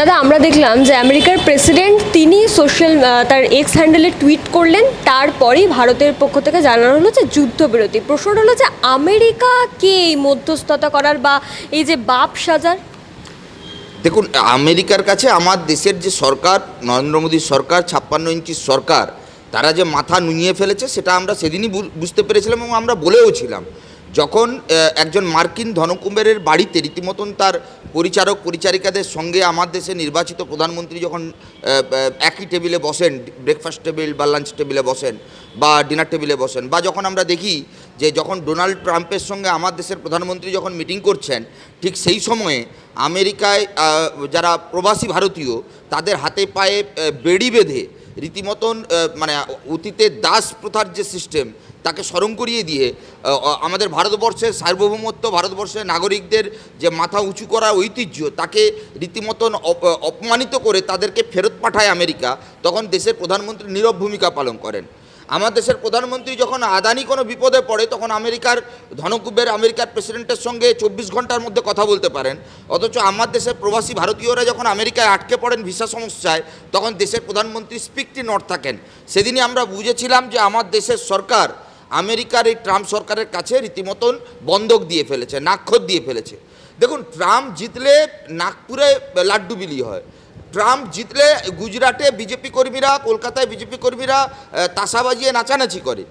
দাদা, আমরা দেখলাম যে আমেরিকার প্রেসিডেন্ট তিনি সোশ্যাল তার এক্স হ্যান্ডেলে টুইট করলেন, তারপরেই ভারতের পক্ষ থেকে জানানো হলো যে যুদ্ধবিরতি। প্রশ্নটা হলো যে আমেরিকা কে এই মধ্যস্থতা করার বা এই যে বাপ সাজার? দেখুন, আমেরিকার কাছে আমার দেশের যে সরকার, নরেন্দ্র মোদীর সরকার, ছাপ্পান্ন ইঞ্চির সরকার, তারা যে মাথা নুইয়ে ফেলেছে, সেটা আমরা সেদিনই বুঝতে পেরেছিলাম এবং আমরা বলেও ছিলাম। যখন একজন মার্কিন ধনকুবেরের বাড়িতে রীতিমতন তার পরিচারক, পরিচারিকাদের সঙ্গে আমার দেশে নির্বাচিত প্রধানমন্ত্রী যখন একই টেবিলে বসেন ব্রেকফাস্ট টেবিল বা লাঞ্চ টেবিলে বসেন বা ডিনার টেবিলে বসেন বা যখন আমরা দেখি যে যখন ডোনাল্ড ট্রাম্পের সঙ্গে আমার দেশের প্রধানমন্ত্রী যখন মিটিং করছেন, ঠিক সেই সময়ে আমেরিকায় যারা প্রবাসী ভারতীয়, তাদের হাতে পায়ে বেড়ি বেঁধে রীতিমতন মানে অতীতে দাস প্রথার যে সিস্টেম তাকে স্মরণ করিয়ে দিয়ে আমাদের ভারতবর্ষের সার্বভৌমত্ব, ভারতবর্ষের নাগরিকদের যে মাথা উঁচু করা ঐতিহ্য, তাকে রীতিমতন অপ- অপমানিত করে তাদেরকে ফেরত পাঠায় আমেরিকা, তখন দেশের প্রধানমন্ত্রী নীরব ভূমিকা পালন করেন। আমার দেশের প্রধানমন্ত্রী যখন আদানি কোনো বিপদে পড়ে, তখন আমেরিকার ধনকুবের আমেরিকার প্রেসিডেন্টের সঙ্গে চব্বিশ ঘণ্টার মধ্যে কথা বলতে পারেন। অথচ আমার দেশের প্রবাসী ভারতীয়রা যখন আমেরিকায় আটকে পড়েন ভিসা সমস্যায়, তখন দেশের প্রধানমন্ত্রী স্পিকটি নট থাকেন। সেদিনই আমরা বুঝেছিলাম যে আমার দেশের সরকার আমেরিকার এই ট্রাম্প সরকারের কাছে রীতিমতন বন্ধক দিয়ে ফেলেছে নাক্ষর দিয়ে ফেলেছে। দেখুন, ট্রাম্প জিতলে নাগপুরে লাড্ডু বিলি হয়। ট্রাম্প জিতলে গুজরাটে বিজেপি কর্মীরা, কলকাতায় বিজেপি কর্মীরা তাসা বাজিয়ে নাচানাচি করে।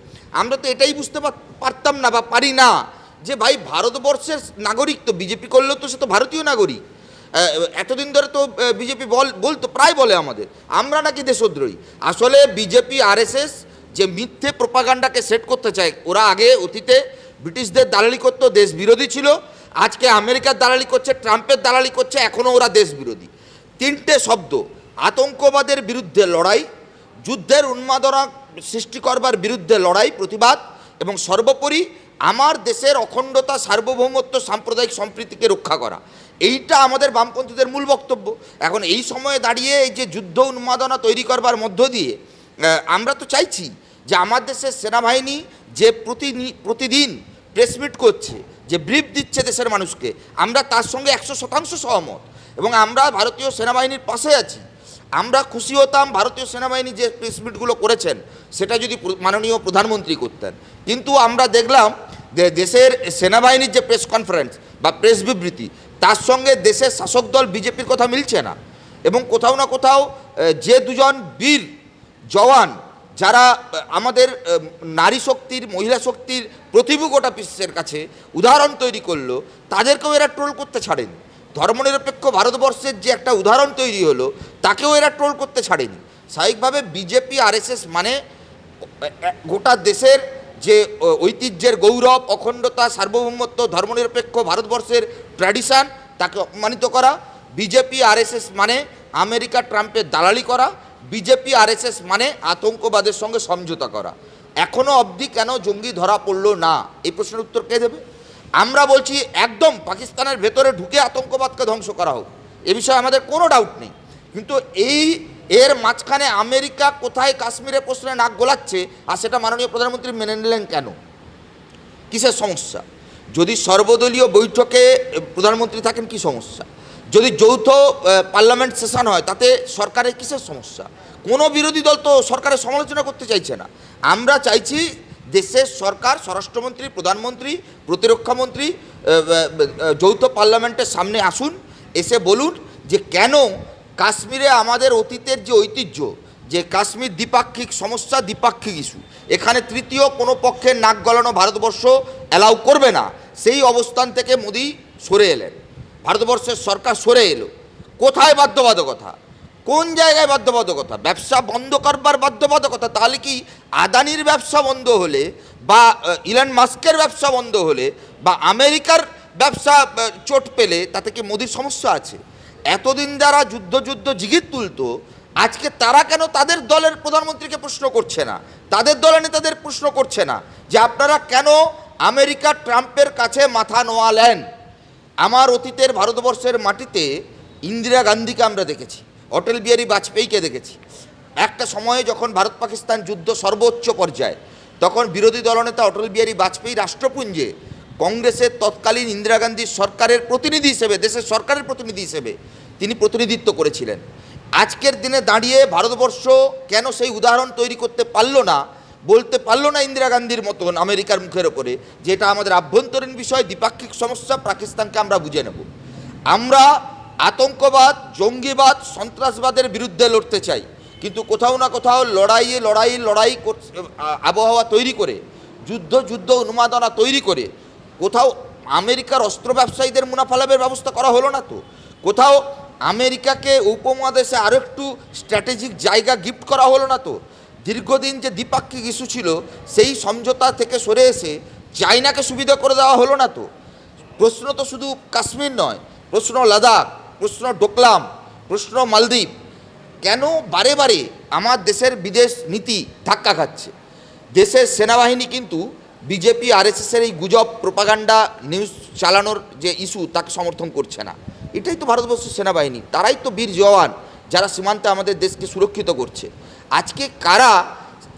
আমরা তো এটাই বুঝতে পারতাম না বা পারি না যে ভাই ভারতবর্ষের নাগরিক তো, বিজেপি করলেও তো সে তো ভারতীয় নাগরিক। এতদিন ধরে তো বিজেপি বল বলতো প্রায় বলে আমাদের। আমরা নাকি দেশদ্রোহী। আসলে বিজেপি, আরএসএস যে মিথ্যে প্রপাগান্ডাকে সেট করতে চায়, ওরা আগে অতীতে ব্রিটিশদের দালালি করতো দেশ বিরোধী ছিল। আজকে আমেরিকার দালালি করছে, ট্রাম্পের দালালি করছে, এখনও ওরা দেশ বিরোধী তিনটে শব্দ, আতঙ্কবাদের বিরুদ্ধে লড়াই, যুদ্ধের উন্মাদনা সৃষ্টি করবার বিরুদ্ধে লড়াই, প্রতিবাদ, এবং সর্বোপরি আমার দেশের অখণ্ডতা, সার্বভৌমত্ব, সাম্প্রদায়িক সম্প্রীতিকে রক্ষা করা। এইটা আমাদের বামপন্থীদের মূল বক্তব্য। এখন এই সময়ে দাঁড়িয়ে এই যে যুদ্ধ উন্মাদনা তৈরি করবার মধ্য দিয়ে আমরা তো চাইছি যে আমার দেশের সেনাবাহিনী যে প্রতিদিন প্রেসমিট করছে, যে ব্রিফ দিচ্ছে দেশের মানুষকে, আমরা তার সঙ্গে একশো শতাংশ সহমত। এবং আমরা ভারতীয় সেনাবাহিনীর পাশে আছি। আমরা খুশি হতাম ভারতীয় সেনাবাহিনী যে প্রেস প্রেসমিটগুলো করেছেন, সেটা যদি মাননীয় প্রধানমন্ত্রী করতেন। কিন্তু আমরা দেখলাম যে দেশের সেনাবাহিনীর যে প্রেস কনফারেন্স বা প্রেস বিবৃতি, তার সঙ্গে দেশের শাসক দল বিজেপির কথা মিলছে না। এবং কোথাও না কোথাও যে দুজন বীর জওয়ান, যারা আমাদের নারী শক্তির, মহিলা শক্তির প্রতিভূ গোটা বিশ্বের কাছে উদাহরণ তৈরি করল, তাদেরকেও এরা ট্রোল করতে ছাড়েনি। ধর্মনিরপেক্ষ ভারতবর্ষের যে একটা উদাহরণ তৈরি হলো, তাকেও এরা ট্রোল করতে ছাড়েনি। স্বাভাবিকভাবে বিজেপি, আরএসএস মানে গোটা দেশের যে ঐতিহ্যের গৌরব, অখণ্ডতা, সার্বভৌমত্ব, ধর্মনিরপেক্ষ ভারতবর্ষের ট্র্যাডিশন তাকে অপমানিত করা। বিজেপি, আরএসএস মানে আমেরিকা ট্রাম্পের দালালি করা। বিজেপি, আরএসএস মানে আতঙ্কবাদের সঙ্গে সমঝোতা করা। এখনও অবধি কেন জঙ্গি ধরা পড়ল না? এই প্রশ্নের উত্তর কে দেবে? আমরা বলছি একদম পাকিস্তানের ভেতরে ঢুকে আতঙ্কবাদকে ধ্বংস করা হোক। এ বিষয়ে আমাদের কোনো ডাউট নেই। কিন্তু এই, এর মাঝখানে আমেরিকা কোথায় কাশ্মীরের প্রশ্নে নাক গোলাচ্ছে আর সেটা মাননীয় প্রধানমন্ত্রী মেনে নিলেন কেন? কিসের সমস্যা? যদি সর্বদলীয় বৈঠকে প্রধানমন্ত্রী থাকেন, কি সমস্যা? যদি যৌথ পার্লামেন্ট সেশন হয়, তাতে সরকারের কিসের সমস্যা? কোনো বিরোধী দল তো সরকারের সমালোচনা করতে চাইছে না। আমরা চাইছি দেশের সরকার, স্বরাষ্ট্রমন্ত্রী, প্রধানমন্ত্রী প্রতিরক্ষামন্ত্রী যৌথ পার্লামেন্টের সামনে আসুন, এসে বলুন যে কেন কাশ্মীরে আমাদের অতীতের যে ঐতিহ্য, যে কাশ্মীর দ্বিপাক্ষিক সমস্যা, দ্বিপাক্ষিক ইস্যু, এখানে তৃতীয় কোনো পক্ষের নাক গলানো ভারতবর্ষ অ্যালাউ করবে না, সেই অবস্থান থেকে মোদি সরে এলেন। ভারতবর্ষের সরকার সরে এলো। কোথায় বাধ্যবাধকতা? কোন জায়গায় বাধ্যবাধকতা? ব্যবসা বন্ধ করবার বাধ্যবাধকতা, তাহলে কি আদানির ব্যবসা বন্ধ হলে বা ইলন মাস্কের ব্যবসা বন্ধ হলে বা আমেরিকার ব্যবসা চোট পেলে তাতে কি মোদির সমস্যা আছে? এতদিন যারা যুদ্ধ যুদ্ধ জিগির তুলতো, আজকে তারা কেন তাদের দলের প্রধানমন্ত্রীকে প্রশ্ন করছে না? তাদের দলের নেতাদের প্রশ্ন করছে না যে আপনারা কেন আমেরিকা ট্রাম্পের কাছে মাথা নোয়ালেন? আমার অতীতের ভারতবর্ষের মাটিতে ইন্দিরা গান্ধীকে আমরা দেখেছি। অটল বিহারী বাজপেয়ীকে দেখেছি। একটা সময়ে যখন ভারত পাকিস্তান যুদ্ধ সর্বোচ্চ পর্যায়ে, তখন বিরোধী দলনেতা অটল বিহারী বাজপেয়ী রাষ্ট্রপুঞ্জে কংগ্রেসের তৎকালীন ইন্দিরা গান্ধীর সরকারের প্রতিনিধি হিসেবে, দেশের সরকারের প্রতিনিধি হিসেবে তিনি প্রতিনিধিত্ব করেছিলেন। আজকের দিনে দাঁড়িয়ে ভারতবর্ষ কেন সেই উদাহরণ তৈরি করতে পারল না, বলতে পারল না ইন্দিরা গান্ধীর মতন আমেরিকার মুখের ওপরে, যেটা আমাদের আভ্যন্তরীণ বিষয়, দ্বিপাক্ষিক সমস্যা, পাকিস্তানকে আমরা বুঝে নেব। আমরা আতঙ্কবাদ, জঙ্গিবাদ, সন্ত্রাসবাদের বিরুদ্ধে লড়তে চাই। কিন্তু কোথাও না কোথাও লড়াইয়ে লড়াই লড়াই আবহাওয়া তৈরি করে, যুদ্ধ যুদ্ধ উন্মাদনা তৈরি করে, কোথাও আমেরিকার অস্ত্র ব্যবসায়ীদের মুনাফা লাভের ব্যবস্থা করা হলো না তো? কোথাও আমেরিকাকে উপমহাদেশে আরও একটু স্ট্র্যাটেজিক জায়গা গিফট করা হলো না তো? দীর্ঘদিন যে দ্বিপাক্ষিক ইস্যু ছিল, সেই সমঝোতা থেকে সরে এসে চাইনাকে সুবিধা করে দেওয়া হলো না তো? প্রশ্ন তো শুধু কাশ্মীর নয়, প্রশ্ন লাদাখ। প্রশ্ন ডোকলাম প্রশ্ন মালদ্বীপ, কেন বারে বারে আমার দেশের বিদেশ নীতি ধাক্কা খাচ্ছে? দেশের সেনাবাহিনী কিন্তু বিজেপি, আরএসএসের এই গুজব প্রোপাগান্ডা নিউজ চালানোর যে ইস্যু তাকে সমর্থন করছে না। এটাই তো ভারতবর্ষের সেনাবাহিনী, তারাই তো বীর জওয়ান যারা সীমান্তে আমাদের দেশকে সুরক্ষিত করছে। আজকে কারা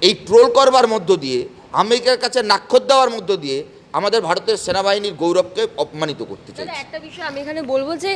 এই ট্রোল করবার মধ্য দিয়ে, আমেরিকার কাছে নাক্ষর দেওয়ার মধ্য দিয়ে আমাদের ভারতের সেনাবাহিনীর গৌরবকে অপমানিত করতে চাইছে। একটা বিষয় আমি এখানে বলব যে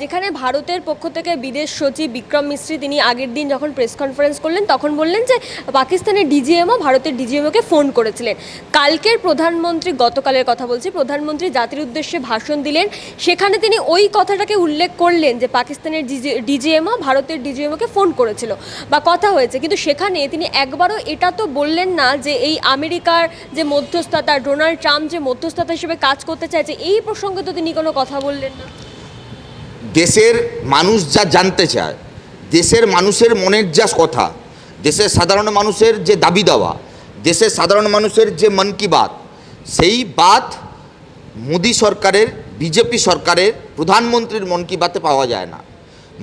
যেখানে ভারতের পক্ষ থেকে বিদেশ সচিব বিক্রম মিস্ত্রি তিনি আগের দিন যখন প্রেস কনফারেন্স করলেন তখন বললেন যে পাকিস্তানের ডিজিএমও ভারতের ডিজিএমওকে ফোন করেছিলেন। কালকের প্রধানমন্ত্রী গতকালের কথা বলছি প্রধানমন্ত্রী জাতির উদ্দেশ্যে ভাষণ দিলেন। সেখানে তিনি ওই কথাটাকে উল্লেখ করলেন যে পাকিস্তানের ডিজিএমও ভারতের ডিজিএমওকে ফোন করেছিল বা কথা হয়েছে। কিন্তু সেখানে তিনি একবারও এটা তো বললেন না যে এই আমেরিকার যে মধ্যস্থতা ডোনাল্ড ট্রাম্প যে মধ্যস্থতা হিসেবে কাজ করতে চাইছে এই প্রসঙ্গে তো তিনি কোনো কথা বললেন না। দেশের মানুষ যা জানতে চায়, দেশের মানুষের মনের যা কথা, দেশের সাধারণ মানুষের যে দাবি দেওয়া, দেশের সাধারণ মানুষের যে মন কি বাত, সেই বাত মোদী সরকারের, বিজেপি সরকারের, প্রধানমন্ত্রীর মন কি বাতে পাওয়া যায় না।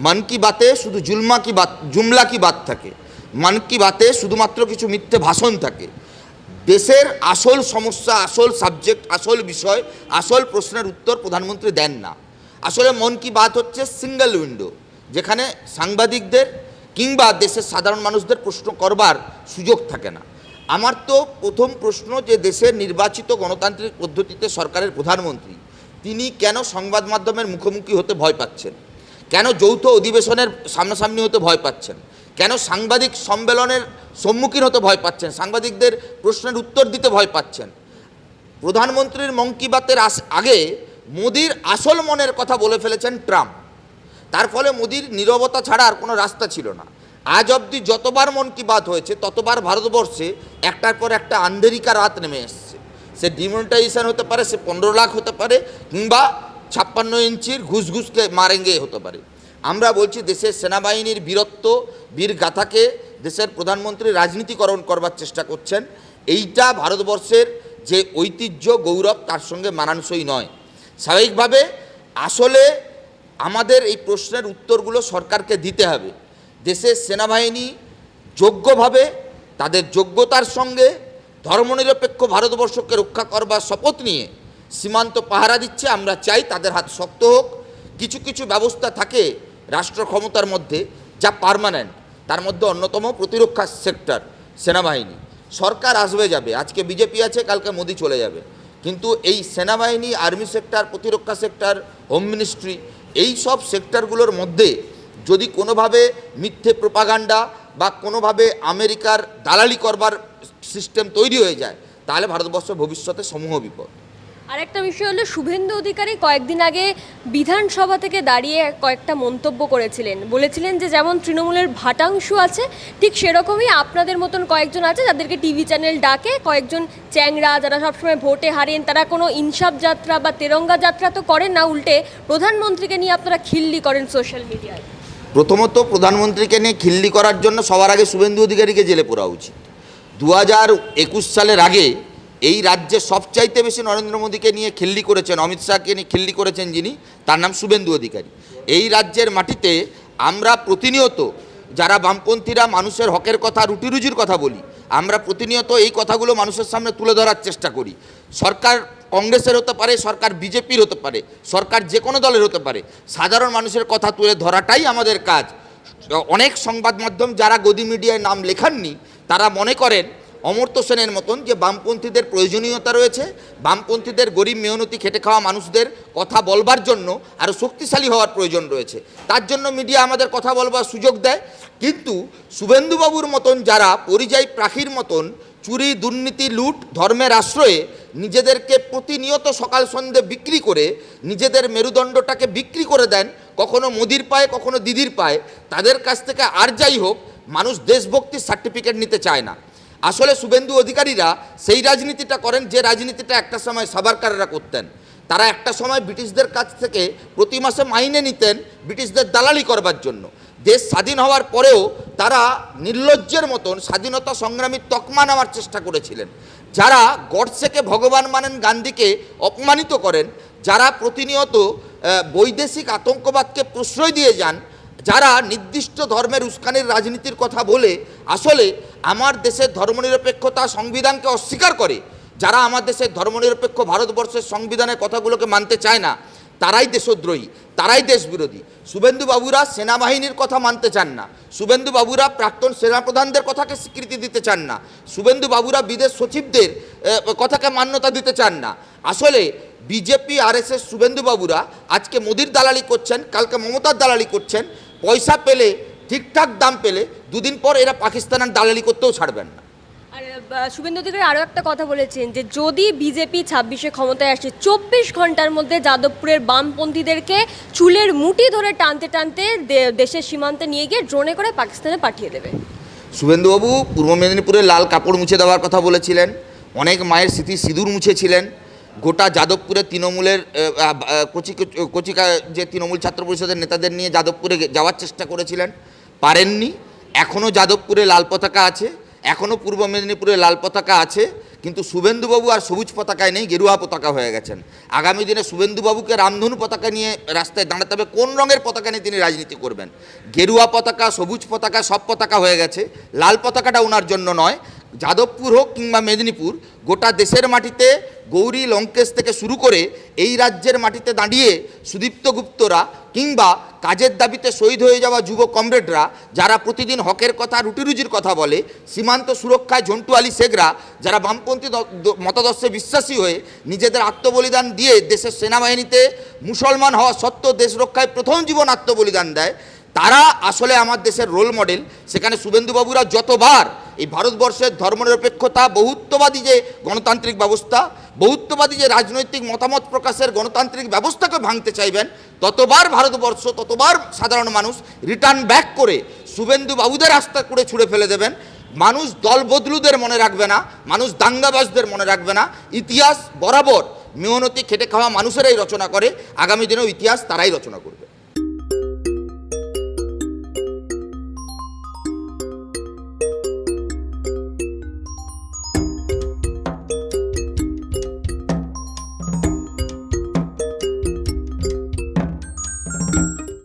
মন কি বাতে শুধু জুলমা কি বাত, জুমলা কি বাত থাকে? মন কি বাতে শুধুমাত্র কিছু মিথ্যে ভাষণ থাকে? দেশের আসল সমস্যা, আসল সাবজেক্ট আসল বিষয়, আসল প্রশ্নের উত্তর প্রধানমন্ত্রী দেন না। আসলে মন কি বাত হচ্ছে সিঙ্গেল উইন্ডো যেখানে সাংবাদিকদের কিংবা দেশের সাধারণ মানুষদের প্রশ্ন করবার সুযোগ থাকে না। আমার তো প্রথম প্রশ্ন যে দেশের নির্বাচিত গণতান্ত্রিক পদ্ধতিতে সরকারের প্রধানমন্ত্রী, তিনি কেন সংবাদ মাধ্যমের মুখোমুখি হতে ভয় পাচ্ছেন? কেন যৌথ অধিবেশনের সামনাসামনি হতে ভয় পাচ্ছেন? কেন সাংবাদিক সম্মেলনের সম্মুখীন হতে ভয় পাচ্ছেন? সাংবাদিকদের প্রশ্নের উত্তর দিতে ভয় পাচ্ছেন। প্রধানমন্ত্রীর মন কি বাতের আগে মোদির আসল মনের কথা বলে ফেলেছেন ট্রাম্প। তার ফলে মোদির নীরবতা ছাড়া আর কোনো রাস্তা ছিল না। আজ অবধি যতবার মন কি বাত হয়েছে, ততবার ভারতবর্ষে একটার পর একটা আন্ধেরিকা রাত নেমে এসছে। সে ডিমনিটাইজেশন হতে পারে, সে পনেরো লাখ হতে পারে, কিংবা ছাপ্পান্ন ইঞ্চির ঘুষ ঘুষকে মারেঙ্গে হতে পারে। আমরা বলছি দেশের সেনাবাহিনীর বীরত্ব, বীর গাথাকে দেশের প্রধানমন্ত্রী রাজনীতিকরণ করবার চেষ্টা করছেন। এইটা ভারতবর্ষের যে ঐতিহ্য, গৌরব, তার সঙ্গে মানানসই নয়। স্বাভাবিকভাবে আসলে আমাদের এই প্রশ্নের উত্তরগুলো সরকারকে দিতে হবে। দেশের সেনাবাহিনী যোগ্যভাবে, তাদের যোগ্যতার সঙ্গে ধর্মনিরপেক্ষ ভারতবর্ষকে রক্ষা করবার শপথ নিয়ে সীমান্ত পাহারা দিচ্ছে। আমরা চাই তাদের হাত শক্ত হোক। কিছু কিছু ব্যবস্থা থাকে রাষ্ট্র ক্ষমতার মধ্যে যা পার্মানেন্ট তার মধ্যে অন্যতম প্রতিরক্ষা সেক্টর সেনাবাহিনী। সরকার আসবে যাবে, আজকে বিজেপি আছে, কালকে মোদি চলে যাবে। কিন্তু এই সেনাবাহিনী আর্মি সেক্টর প্রতিরক্ষা সেক্টর হোম মিনিস্ট্রি এই সব সেক্টরগুলোর মধ্যে যদি কোনোভাবে মিথ্যে প্রোপাগান্ডা বা কোনোভাবে আমেরিকার দালালি করবার সিস্টেম তৈরি হয়ে যায়, তাহলে ভারতবর্ষ ভবিষ্যতে সমূহ বিপদ। আরেকটা বিষয় হলো, শুভেন্দু অধিকারী কয়েকদিন আগে বিধানসভা থেকে দাঁড়িয়ে কয়েকটা মন্তব্য করেছিলেন। বলেছিলেন যে, যেমন তৃণমূলের ভাটাংশু আছে, ঠিক সেরকমই আপনাদের মতন কয়েকজন আছে যাদেরকে টিভি চ্যানেল ডাকে। কয়েকজন চ্যাংরা যারা সবসময় ভোটে হারেন, তারা কোনো ইনসাফ যাত্রা বা তেরঙ্গা যাত্রা তো করেন না, উল্টে প্রধানমন্ত্রীকে নিয়ে আপনারা খিল্লি করেন সোশ্যাল মিডিয়ায়। প্রথমত প্রধানমন্ত্রীকে নিয়ে খিল্লি করার জন্য সবার আগে শুভেন্দু অধিকারীকে জেলে পড়া উচিত। দু হাজার একুশ সালের আগে এই রাজ্যে সবচাইতে বেশি নরেন্দ্র মোদীকে নিয়ে খিল্লি করেছেন, অমিত শাহকে নিয়ে খিল্লি করেছেন যিনি, তার নাম শুভেন্দু অধিকারী। এই রাজ্যের মাটিতে আমরা প্রতিনিয়ত যারা বামপন্থীরা মানুষের হকের কথা রুটি রুজির কথা বলি, আমরা প্রতিনিয়ত এই কথাগুলো মানুষের সামনে তুলে ধরার চেষ্টা করি। সরকার কংগ্রেসের হতে পারে, সরকার বিজেপির হতে পারে, সরকার যে কোনো দলের হতে পারে, সাধারণ মানুষের কথা তুলে ধরাটাই আমাদের কাজ। অনেক সংবাদ মাধ্যম যারা গদি মিডিয়ায় নাম লেখাননি, তারা মনে করেন অমর্ত্য সেনের মতন যে বামপন্থীদের প্রয়োজনীয়তা রয়েছে, বামপন্থীদের গরিব মেহনতি খেটে খাওয়া মানুষদের কথা বলবার জন্য আরও শক্তিশালী হওয়ার প্রয়োজন রয়েছে। তার জন্য মিডিয়া আমাদের কথা বলবার সুযোগ দেয়। কিন্তু শুভেন্দুবাবুর মতন যারা পরিযায়ী প্রাখীর মতন চুরি, দুর্নীতি, লুট, ধর্মের আশ্রয়ে নিজেদেরকে প্রতিনিয়ত সকাল সন্ধে বিক্রি করে নিজেদের মেরুদণ্ডটাকে বিক্রি করে দেন, কখনো মোদির পায়ে, কখনো দিদির পায়ে, তাদের কাছ থেকে আর যাই হোক, মানুষ দেশভক্তির সার্টিফিকেট নিতে চায় না। আসলে শুভেন্দু অধিকারীরা সেই রাজনীতিটা করেন যে রাজনীতিটা একটা সময় সাবারকাররা করতেন। তারা একটা সময় ব্রিটিশদের কাছ থেকে প্রতি মাসে মাইনে নিতেন ব্রিটিশদের দালালি করবার জন্য। দেশ স্বাধীন হওয়ার পরেও তারা নির্লজ্জের মতন স্বাধীনতা সংগ্রামীর তকমা নেওয়ার চেষ্টা করেছিলেন। যারা গডসেকে ভগবান মানেন গান্ধীকে অপমানিত করেন, যারা প্রতিনিয়ত বৈদেশিক আতঙ্কবাদকে প্রশ্রয় দিয়ে যান যারা নির্দিষ্ট ধর্মের উস্কানির রাজনীতির কথা বলে, আসলে আমার দেশের ধর্মনিরপেক্ষতা সংবিধানকে অস্বীকার করে। যারা আমার দেশের ধর্মনিরপেক্ষ ভারতবর্ষের সংবিধানের কথাগুলোকে মানতে চায় না, তারাই দেশদ্রোহী, তারাই দেশবিরোধী। শুভেন্দু বাবুরা সেনাবাহিনীর কথা মানতে চান না। শুভেন্দু বাবুরা প্রাক্তন সেনাপ্রধানদের কথাকে স্বীকৃতি দিতে চান না। শুভেন্দু বাবুরা বিদেশ সচিবদের কথাকে মান্যতা দিতে চান না। আসলে বিজেপি আর আরএসএস শুভেন্দু বাবুরা আজকে মোদির দালালি করছেন, কালকে মমতার দালালি করছেন পয়সা পেলে ঠিকঠাক দাম পেলে দুদিন পর এরা পাকিস্তানের দালালি করতেও ছাড়বেন না। আর শুভেন্দু অধিকারী আরও একটা কথা বলেছেন যে যদি বিজেপি ছাব্বিশে ক্ষমতায় আসে চব্বিশ ঘণ্টার মধ্যে যাদবপুরের বামপন্থীদেরকে চুলের মুঠি ধরে টানতে টানতে দেশের সীমান্তে নিয়ে গিয়ে ড্রোনে করে পাকিস্তানে পাঠিয়ে দেবে। শুভেন্দুবাবু পূর্ব মেদিনীপুরে লাল কাপড় মুছে দেওয়ার কথা বলেছিলেন অনেক মায়ের স্মৃতি সিঁদুর মুছেছিলেন গোটা যাদবপুরে তৃণমূলের কচি কচিকা যে তৃণমূল ছাত্র পরিষদের নেতাদের নিয়ে যাদবপুরে যাওয়ার চেষ্টা করেছিলেন, পারেননি। এখনও যাদবপুরে লাল পতাকা আছে এখনও পূর্ব মেদিনীপুরে লাল পতাকা আছে, কিন্তু শুভেন্দুবাবু আর সবুজ পতাকায় নেই, গেরুয়া পতাকা হয়ে গেছেন। আগামী দিনে শুভেন্দুবাবুকে রামধনু পতাকা নিয়ে রাস্তায় দাঁড়াতে হবে, কোন রঙের পতাকা নিয়ে তিনি রাজনীতি করবেন? গেরুয়া পতাকা, সবুজ পতাকা, সব পতাকা হয়ে গেছে, লাল পতাকাটা ওনার জন্য নয় যাদবপুর হোক কিংবা মেদিনীপুর, গোটা দেশের মাটিতে গৌরী লঙ্কেশ থেকে শুরু করে এই রাজ্যের মাটিতে দাঁড়িয়ে সুদীপ্ত গুপ্তরা কিংবা কাজের দাবিতে শহীদ হয়ে যাওয়া যুব কমরেডরা, যারা প্রতিদিন হকের কথা, রুটিরুজির কথা বলে, সীমান্ত সুরক্ষায় ঝন্টু আলী শেখরা যারা বামপন্থী মতাদর্শে বিশ্বাসী হয়ে নিজেদের আত্মবলিদান দিয়ে দেশের সেনাবাহিনীতে মুসলমান হওয়া সত্ত্বেও দেশ রক্ষায় প্রথম জীবন আত্মবলিদান দেয়, তারা আসলে আমার দেশের রোল মডেল সেখানে শুভেন্দুবাবুরা যতবার এই ভারতবর্ষের ধর্মনিরপেক্ষতা বহুত্ববাদী যে গণতান্ত্রিক ব্যবস্থা, বহুত্ববাদী যে রাজনৈতিক মতামত প্রকাশের গণতান্ত্রিক ব্যবস্থাকে ভাঙতে চাইবেন, ততবার ভারতবর্ষ, ততবার সাধারণ মানুষ রিটার্ন ব্যাক করে শুভেন্দু বাবুদের রাস্তা করে ছুঁড়ে ফেলে দেবেন। মানুষ দলবদলুদের মনে রাখবে না, মানুষ দাঙ্গাবাজদের মনে রাখবে না। ইতিহাস বরাবর মেহনতি, খেটে খাওয়া মানুষেরাই রচনা করে, আগামী দিনেও ইতিহাস তারাই রচনা করবে।